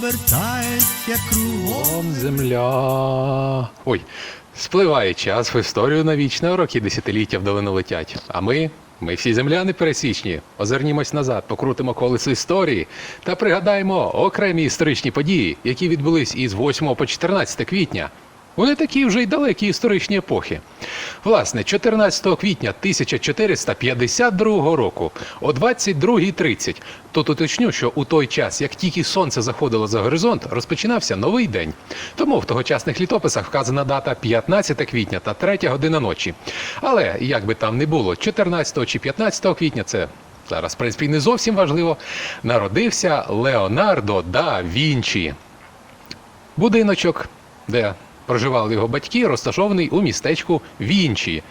обертається кругом. Земля. Ой, спливає час в історію навічно, роки десятиліття в долину летять. А ми, ми всі земляни пересічні. Озирнімось назад, покрутимо колесо історії та пригадаємо окремі історичні події, які відбулись із 8 по 14 квітня. Вони такі вже й далекі історичні епохи. Власне, 14 квітня 1452 року о 22.30. Тут уточню, що у той час, як тільки сонце заходило за горизонт, розпочинався новий день. Тому в тогочасних літописах вказана дата 15 квітня та 3 година ночі. Але як би там не було, 14 чи 15 квітня це зараз, в принципі, не зовсім важливо. Народився Леонардо да Вінчі. Будиночок, де проживали його батьки, розташований у містечку Вінчі.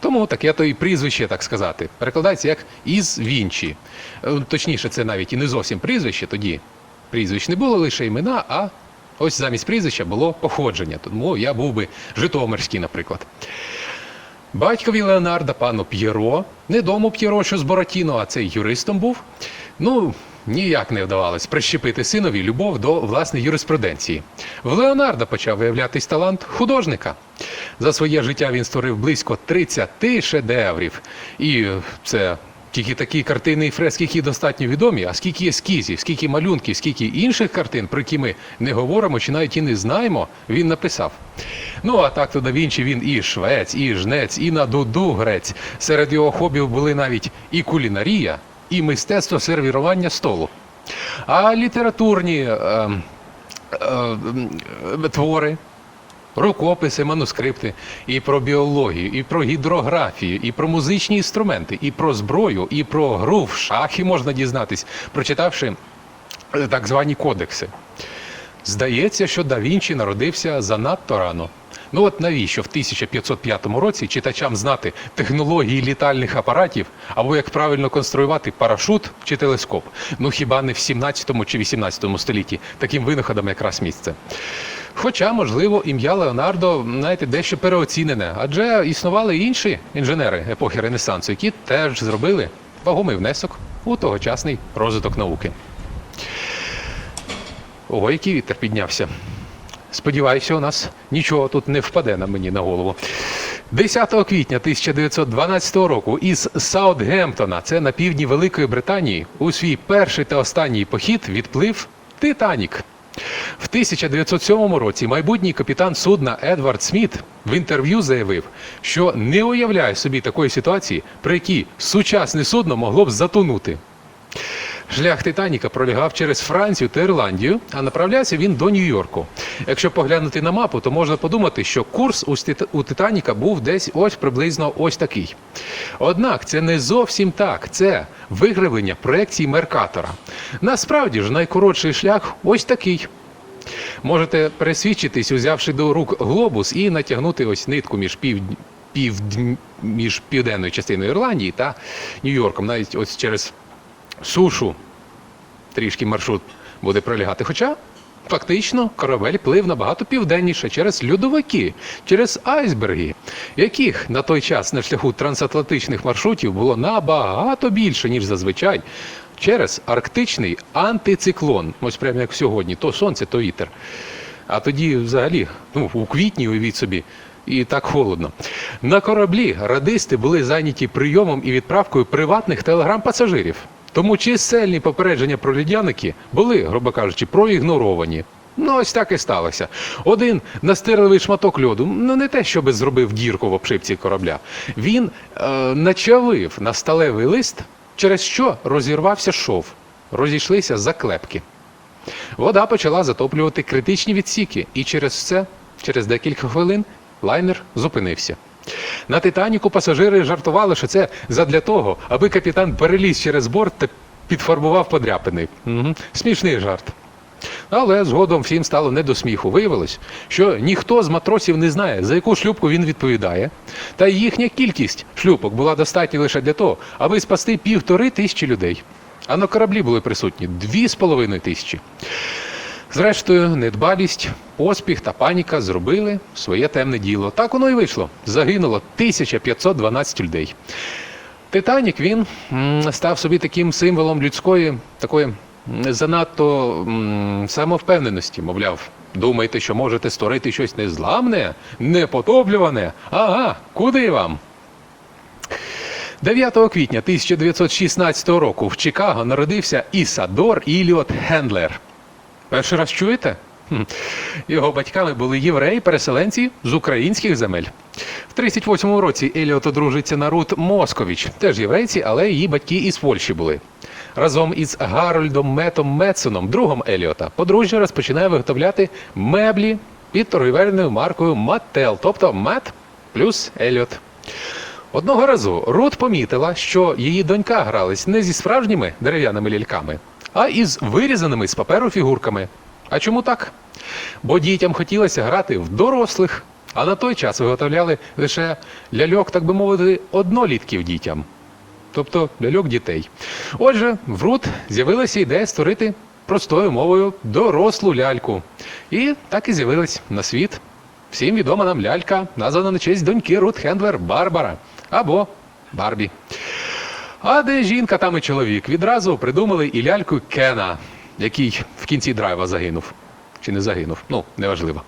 Тому таке то і прізвище, так сказати, перекладається як із Вінчі. Е, Точніше, це навіть і не зовсім прізвище, тоді прізвищ не було лише імена, а ось замість прізвища було походження. Тому я був би Житомирський, наприклад. Батькові Леонарда, пану П'єро, не дому П'єро, що з Боратіно, а цей юристом був. Ну, ніяк не вдавалось прищепити синові любов до власної юриспруденції. В Леонарда почав виявлятись талант художника. За своє життя він створив близько 30 шедеврів. І це тільки такі картини і фрески, які достатньо відомі, а скільки ескізів, скільки малюнків, скільки інших картин, про які ми не говоримо чи навіть і не знаємо, він написав. Ну а так то да Вінчі він і швець, і жнець, і на дуду грець. Серед його хобів були навіть і кулінарія, і мистецтво сервірування столу. А літературні е, е, твори, рукописи, манускрипти, і про біологію, і про гідрографію, і про музичні інструменти, і про зброю, і про гру в шахи можна дізнатись, прочитавши е, так звані кодекси. Здається, що да Вінчі народився занадто рано. Ну от навіщо в 1505 році читачам знати технології літальних апаратів або як правильно конструювати парашут чи телескоп? Ну хіба не в 17 чи 18 столітті таким винаходам якраз місце. Хоча, можливо, ім'я Леонардо, знаєте, дещо переоцінене, адже існували інші інженери епохи Ренесансу, які теж зробили вагомий внесок у тогочасний розвиток науки. Ого, який вітер піднявся. Сподіваюся, у нас нічого тут не впаде на мені на голову. 10 квітня 1912 року із Саутгемптона, це на півдні Великої Британії, у свій перший та останній похід відплив Титанік. В 1907 році майбутній капітан судна Едвард Сміт в інтерв'ю заявив, що не уявляє собі такої ситуації, при якій сучасне судно могло б затонути. Шлях Титаніка пролягав через Францію та Ірландію, а направлявся він до Нью-Йорку. Якщо поглянути на мапу, то можна подумати, що курс у Титаніка був десь ось приблизно ось такий. Однак це не зовсім так. Це вигравлення проекції Меркатора. Насправді ж найкоротший шлях ось такий. Можете пересвідчитись, узявши до рук глобус і натягнути ось нитку між пів... півдн- між південною частиною Ірландії та Нью-Йорком, навіть ось через сушу трішки маршрут буде пролягати. Хоча фактично корабель плив набагато південніше через льодовики, через айсберги, яких на той час на шляху трансатлантичних маршрутів було набагато більше, ніж зазвичай. Через арктичний антициклон, ось прямо як сьогодні, то сонце, то вітер. А тоді, взагалі, ну, у квітні, уявіть собі, і так холодно. На кораблі радисти були зайняті прийомом і відправкою приватних телеграм пасажирів. Тому чисельні попередження про льодяники були, грубо кажучи, проігноровані. Ну, ось так і сталося. Один настирливий шматок льоду, ну не те, щоби зробив дірку в обшивці корабля. Він е, начавив на сталевий лист, через що розірвався шов, розійшлися заклепки. Вода почала затоплювати критичні відсіки, і через це, через декілька хвилин, лайнер зупинився. На Титаніку пасажири жартували, що це задля того, аби капітан переліз через борт та підфарбував подряпини. Угу. Смішний жарт. Але згодом всім стало не до сміху. Виявилось, що ніхто з матросів не знає, за яку шлюпку він відповідає, та їхня кількість шлюпок була достатня лише для того, аби спасти півтори тисячі людей. А на кораблі були присутні дві з половиною тисячі. Зрештою, недбалість, поспіх та паніка зробили своє темне діло. Так воно і вийшло. Загинуло 1512 людей. Титанік він став собі таким символом людської такої занадто самовпевненості. Мовляв, думаєте, що можете створити щось незламне, непотоплюване? Ага, куди вам? 9 квітня 1916 року в Чикаго народився Ісадор Іліот Хендлер. Перший раз чуєте? Його батьками були євреї-переселенці з українських земель. В 38-му році Еліот одружиться на Рут Москович, теж єврейці, але її батьки із Польщі були. Разом із Гарольдом Метом Метсоном, другом Еліота, подружжя розпочинає виготовляти меблі під торгівельною маркою Маттел, тобто Мет плюс Еліот. Одного разу Рут помітила, що її донька гралась не зі справжніми дерев'яними ляльками, а із вирізаними з паперу фігурками. А чому так? Бо дітям хотілося грати в дорослих, а на той час виготовляли лише ляльок, так би мовити, однолітків дітям. Тобто ляльок дітей. Отже, в Рут з'явилася ідея створити простою мовою дорослу ляльку. І так і з'явилась на світ Всім відома нам лялька, названа на честь доньки Рут Хендлер Барбара або Барбі. А де жінка, там і чоловік. Відразу придумали і ляльку Кена, який в кінці драйва загинув. Чи не загинув? Ну, неважливо.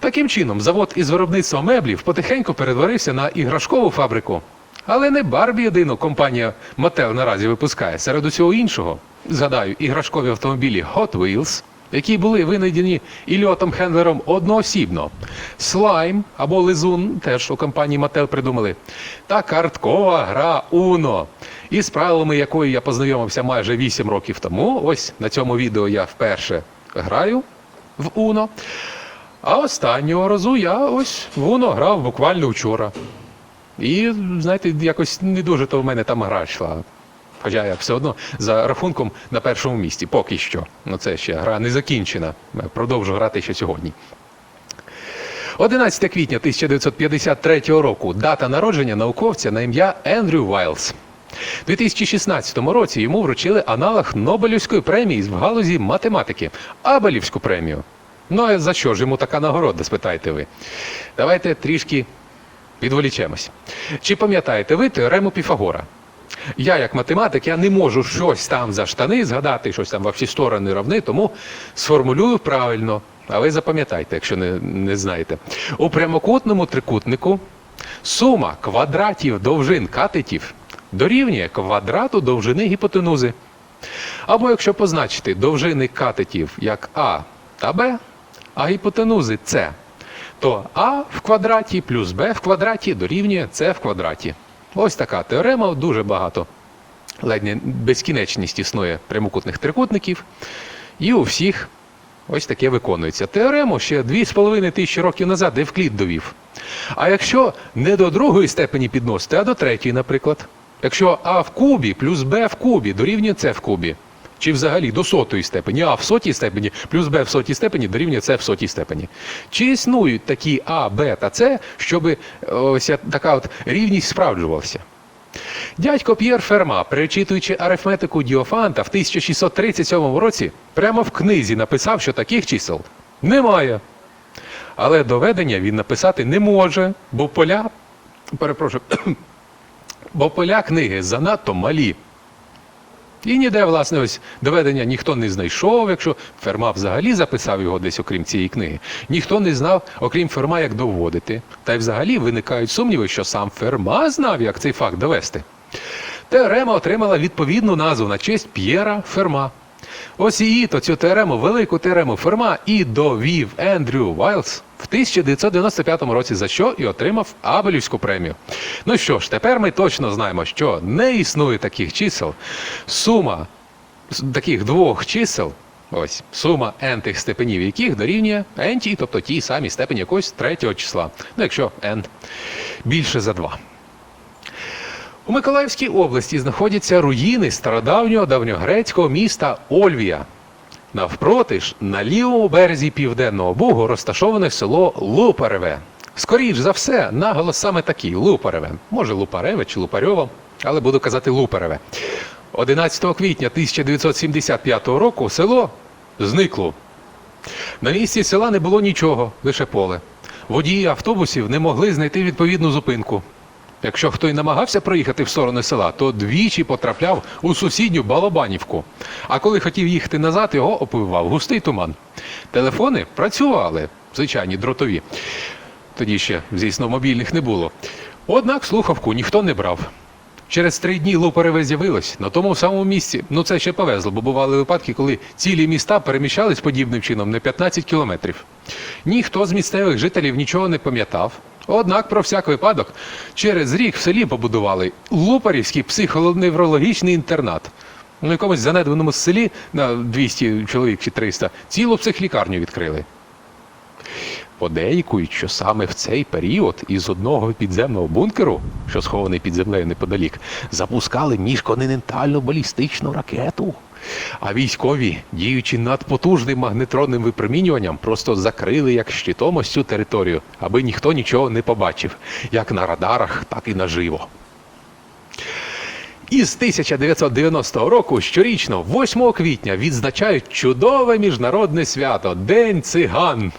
Таким чином, завод із виробництва меблів потихеньку перетворився на іграшкову фабрику. Але не Барбі єдину компанія Mattel наразі випускає. Серед усього іншого, згадаю, іграшкові автомобілі Hot Wheels, які були винайдені Ільотом Хендлером одноосібно. Слайм або Лизун, теж у компанії Mattel придумали. Та карткова гра Uno, із правилами якої я познайомився майже 8 років тому. Ось на цьому відео я вперше граю в Uno. А останнього разу я ось в Uno грав буквально вчора. І, знаєте, якось не дуже то в мене там гра йшла. Хоча я все одно за рахунком на першому місці, поки що. Ну це ще гра не закінчена. Продовжу грати ще сьогодні. 11 квітня 1953 року дата народження науковця на ім'я Ендрю Вайлз. У 2016 році йому вручили аналог Нобелівської премії в галузі математики Абелівську премію. Ну а за що ж йому така нагорода, спитаєте ви? Давайте трішки відволічемось. Чи пам'ятаєте ви теорему Піфагора? Я, як математик, я не можу щось там за штани згадати, щось там во всі сторони равни, тому сформулюю правильно. А ви запам'ятайте, якщо не, не знаєте. У прямокутному трикутнику сума квадратів довжин катетів дорівнює квадрату довжини гіпотенузи. Або якщо позначити довжини катетів як А та Б, а гіпотенузи С, то А в квадраті плюс Б в квадраті дорівнює С в квадраті. Ось така теорема, дуже багато. Ледь не безкінечність існує прямокутних трикутників, і у всіх ось таке виконується. Теорему ще 2,5 тисячі років назад Евклід довів. А якщо не до другої степені підносити, а до третьої, наприклад. Якщо А в кубі плюс Б в кубі дорівнює С в кубі. Чи взагалі до сотої степені, А в сотій степені плюс Б в сотій степені дорівнює С в сотій степені. Чи існують такі А, Б та С, щоб ось така от рівність справджувалася? Дядько П'єр Ферма, перечитуючи арифметику Діофанта в 1637 році, прямо в книзі написав, що таких чисел немає. Але доведення він написати не може, бо поля, перепрошую, бо поля книги занадто малі. І ніде, власне, ось доведення ніхто не знайшов, якщо Ферма взагалі записав його десь, окрім цієї книги. Ніхто не знав, окрім Ферма, як доводити. Та й взагалі виникають сумніви, що сам Ферма знав, як цей факт довести. Теорема отримала відповідну назву на честь П'єра Ферма. Ось її, то цю теорему, велику теорему Ферма, і довів Ендрю Вайлз в 1995 році, за що і отримав Абелівську премію. Ну що ж, тепер ми точно знаємо, що не існує таких чисел. Сума таких двох чисел, ось сума n тих степенів, яких дорівнює n, тобто ті самі степені якогось третього числа. Ну, якщо n більше за 2. У Миколаївській області знаходяться руїни стародавнього давньогрецького міста Ольвія. Навпроти ж, на лівому березі Південного Бугу розташоване село Лупареве. Скоріш за все, наголос саме такий Лупареве. Може Лупареве чи Лупарьово, але буду казати Лупареве. 11 квітня 1975 року село зникло. На місці села не було нічого, лише поле. Водії автобусів не могли знайти відповідну зупинку. Якщо хто й намагався проїхати в сторону села, то двічі потрапляв у сусідню Балабанівку. А коли хотів їхати назад, його опивав густий туман. Телефони працювали, звичайні дротові. Тоді ще, звісно, мобільних не було. Однак слухавку ніхто не брав. Через три дні Лупареве з'явилось на тому самому місці. Ну це ще повезло, бо бували випадки, коли цілі міста переміщались подібним чином на 15 кілометрів. Ніхто з місцевих жителів нічого не пам'ятав. Однак, про всяк випадок, через рік в селі побудували Лупарівський психоневрологічний інтернат. У якомусь занедбаному селі на 200 чоловік чи 300 цілу психлікарню відкрили. Подейкують, що саме в цей період із одного підземного бункеру, що схований під землею неподалік, запускали міжконтинентальну балістичну ракету. А військові, діючи над потужним магнетронним випромінюванням, просто закрили як щитом ось цю територію, аби ніхто нічого не побачив, як на радарах, так і наживо. Із 1990 року щорічно, 8 квітня, відзначають чудове міжнародне свято День циган.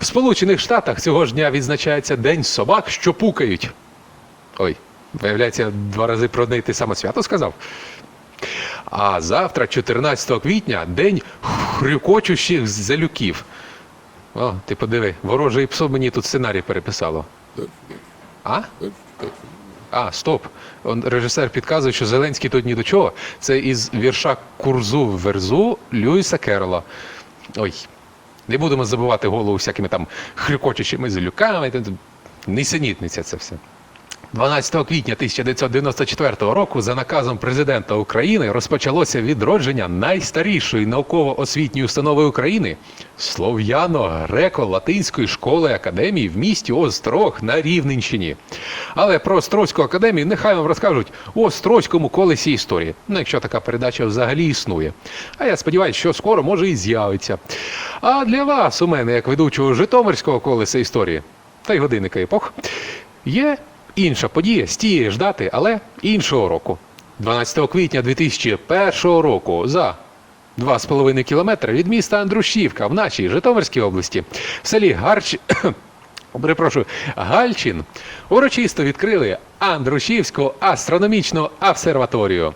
В Сполучених Штатах цього ж дня відзначається День собак, що пукають. Ой, виявляється, два рази про й те саме свято сказав. А завтра, 14 квітня, день хрюкочущих залюків. О, ти подиви, вороже і псо мені тут сценарій переписало. А? А, стоп. Он, режисер підказує, що Зеленський тут ні до чого. Це із вірша Курзу верзу Льюіса Керрола. Ой, не будемо забувати голову всякими там хрюкочучими та- Нісенітниця це все. 12 квітня 1994 року за наказом президента України розпочалося відродження найстарішої науково-освітньої установи України Слов'яно-греко-латинської школи академії в місті Острог на Рівненщині. Але про Острозьку академію нехай вам розкажуть у Острозькому колесі історії. Ну, якщо така передача взагалі існує. А я сподіваюся, що скоро може і з'явиться. А для вас, у мене, як ведучого Житомирського колеса історії та й годинника епох, є інша подія з тієї ж але іншого року. 12 квітня 2001 року за 2,5 кілометри від міста Андрушівка в нашій Житомирській області в селі Гарч. Перепрошую, Гальчин урочисто відкрили Андрушівську астрономічну обсерваторію.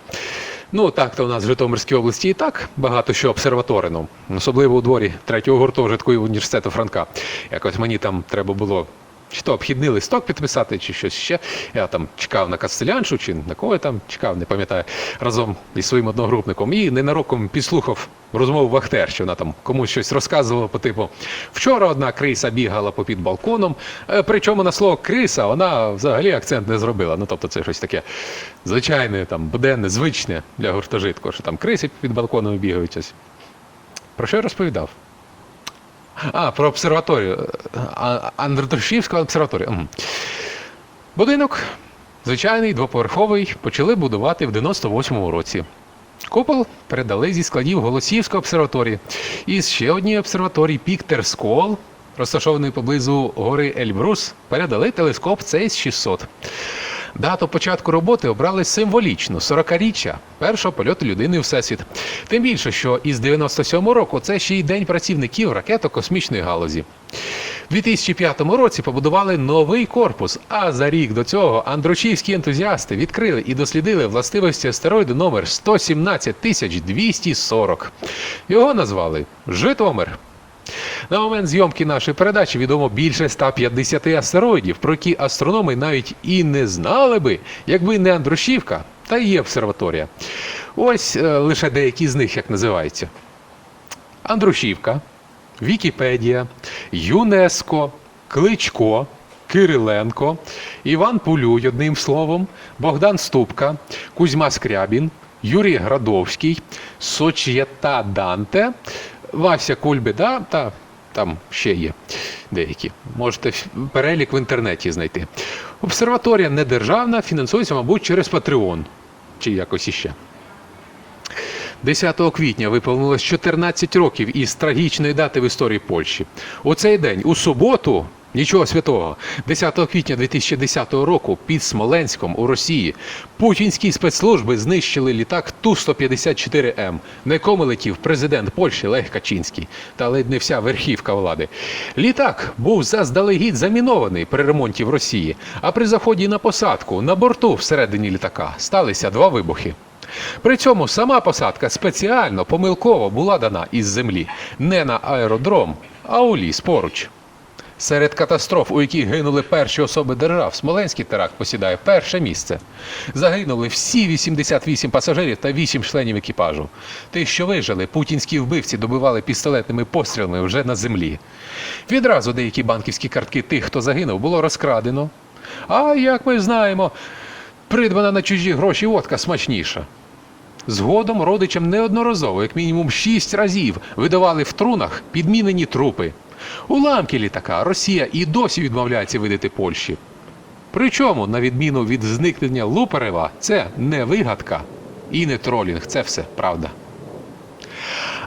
Ну так то у нас в Житомирській області і так багато що обсерваторено, особливо у дворі третього гуртожитку університету Франка. Якось мені там треба було чи то обхідний листок підписати, чи щось ще. Я там чекав на кастеляншу, чи на кого я там чекав, не пам'ятаю, разом із своїм одногрупником. І ненароком підслухав розмову Вахтер, що вона там комусь щось розказувала по типу вчора одна криса бігала попід балконом. е, Причому на слово криса вона взагалі акцент не зробила. Ну тобто це щось таке звичайне, там буденне, звичне для гуртожитку, що там криси під балконом бігають. Про що я розповідав? А, про обсерваторію. А- Андрушівська обсерваторія. Будинок звичайний, двоповерховий, почали будувати в 98-му році. Купол передали зі складів Голосіївської обсерваторії. І ще однієї обсерваторії Піктер Скол, розташованої поблизу гори Ельбрус, передали телескоп Цейс 600. Дату початку роботи обрали символічно 40-річчя першого польоту людини у всесвіт. Тим більше, що із 97 року це ще й день працівників ракето-космічної галузі. У 2005 році побудували новий корпус, а за рік до цього андрушівські ентузіасти відкрили і дослідили властивості астероїду номер 117240. Його назвали Житомир. На момент зйомки нашої передачі відомо більше 150 астероїдів, про які астрономи навіть і не знали би, якби не Андрушівка та її обсерваторія. Ось е, лише деякі з них як називаються. Андрушівка, Вікіпедія, ЮНЕСКО, Кличко, Кириленко, Іван Пулюй, одним словом, Богдан Ступка, Кузьма Скрябін, Юрій Градовський, Сочєта Данте, Вася Кульбеда та там ще є деякі. Можете перелік в інтернеті знайти. Обсерваторія недержавна, фінансується, мабуть, через Patreon чи якось іще. 10 квітня виповнилось 14 років із трагічної дати в історії Польщі. У цей день, у суботу, нічого святого, 10 квітня 2010 року під Смоленськом у Росії путінські спецслужби знищили літак Ту-154М, на якому летів президент Польщі Лех Качинський та ледь не вся верхівка влади. Літак був заздалегідь замінований при ремонті в Росії, а при заході на посадку на борту всередині літака сталися два вибухи. При цьому сама посадка спеціально помилково була дана із землі не на аеродром, а у ліс поруч. Серед катастроф, у яких гинули перші особи держав, Смоленський теракт посідає перше місце. Загинули всі 88 пасажирів та 8 членів екіпажу. Тих, що вижили, путінські вбивці добивали пістолетними пострілами вже на землі. Відразу деякі банківські картки тих, хто загинув, було розкрадено. А як ми знаємо, придбана на чужі гроші водка смачніша. Згодом родичам неодноразово, як мінімум шість разів, видавали в трунах підмінені трупи. Уламки літака Росія і досі відмовляється видати Польщі. Причому, на відміну від зникнення Луперева, це не вигадка і не тролінг, це все правда.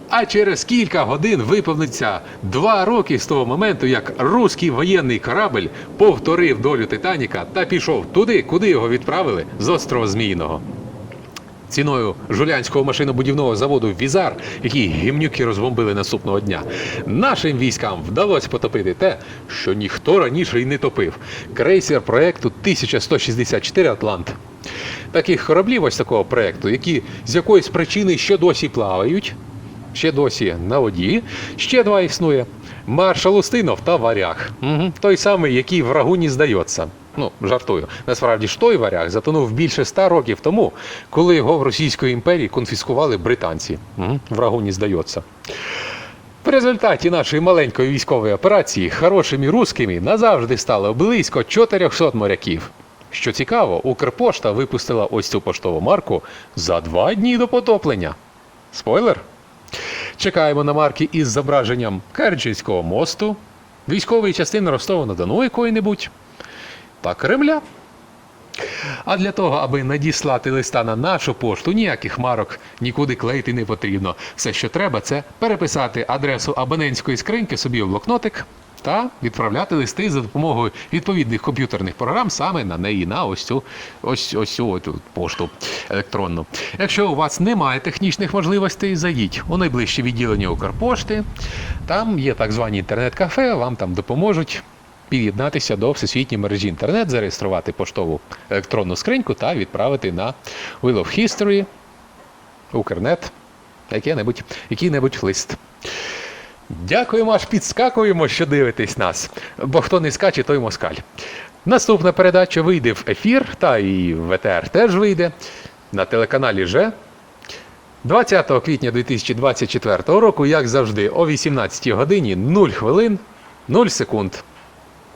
А через кілька годин виповниться два роки з того моменту, як руський воєнний корабль повторив долю Титаніка та пішов туди, куди його відправили з острова Зміїного. Ціною жулянського машинобудівного заводу Візар, який гімнюки розбомбили наступного дня, нашим військам вдалося потопити те, що ніхто раніше й не топив крейсер проекту 1164 Атлант. Таких кораблів ось такого проекту, які з якоїсь причини ще досі плавають, ще досі на воді, ще два існує. Маршал Устинов та Варяг. Угу. Той самий, який врагу не здається. Ну, жартую. Насправді ж той варяг затонув більше ста років тому, коли його в Російської імперії конфіскували британці. Врагу здається. В результаті нашої маленької військової операції хорошими русскими назавжди стало близько 400 моряків. Що цікаво, Укрпошта випустила ось цю поштову марку за два дні до потоплення. Спойлер. Чекаємо на марки із зображенням Керченського мосту, військової частини Ростова на Дону якої-небудь та Кремля. А для того, аби надіслати листа на нашу пошту, ніяких марок нікуди клеїти не потрібно. Все, що треба, це переписати адресу абонентської скриньки собі в блокнотик та відправляти листи за допомогою відповідних комп'ютерних програм саме на неї, на ось цю ось, ось цю от пошту електронну. Якщо у вас немає технічних можливостей, зайдіть у найближче відділення Укрпошти. Там є так звані інтернет-кафе, вам там допоможуть під'єднатися до всесвітньої мережі інтернет, зареєструвати поштову електронну скриньку та відправити на Wheel of History, Укрнет, який-небудь, який-небудь лист. Дякуємо, аж підскакуємо, що дивитесь нас. Бо хто не скаче, той москаль. Наступна передача вийде в ефір, та і ВТР теж вийде на телеканалі Же. 20 квітня 2024 року, як завжди, о 18 годині 0 хвилин 0 секунд.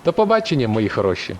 До побачення, мої хороші.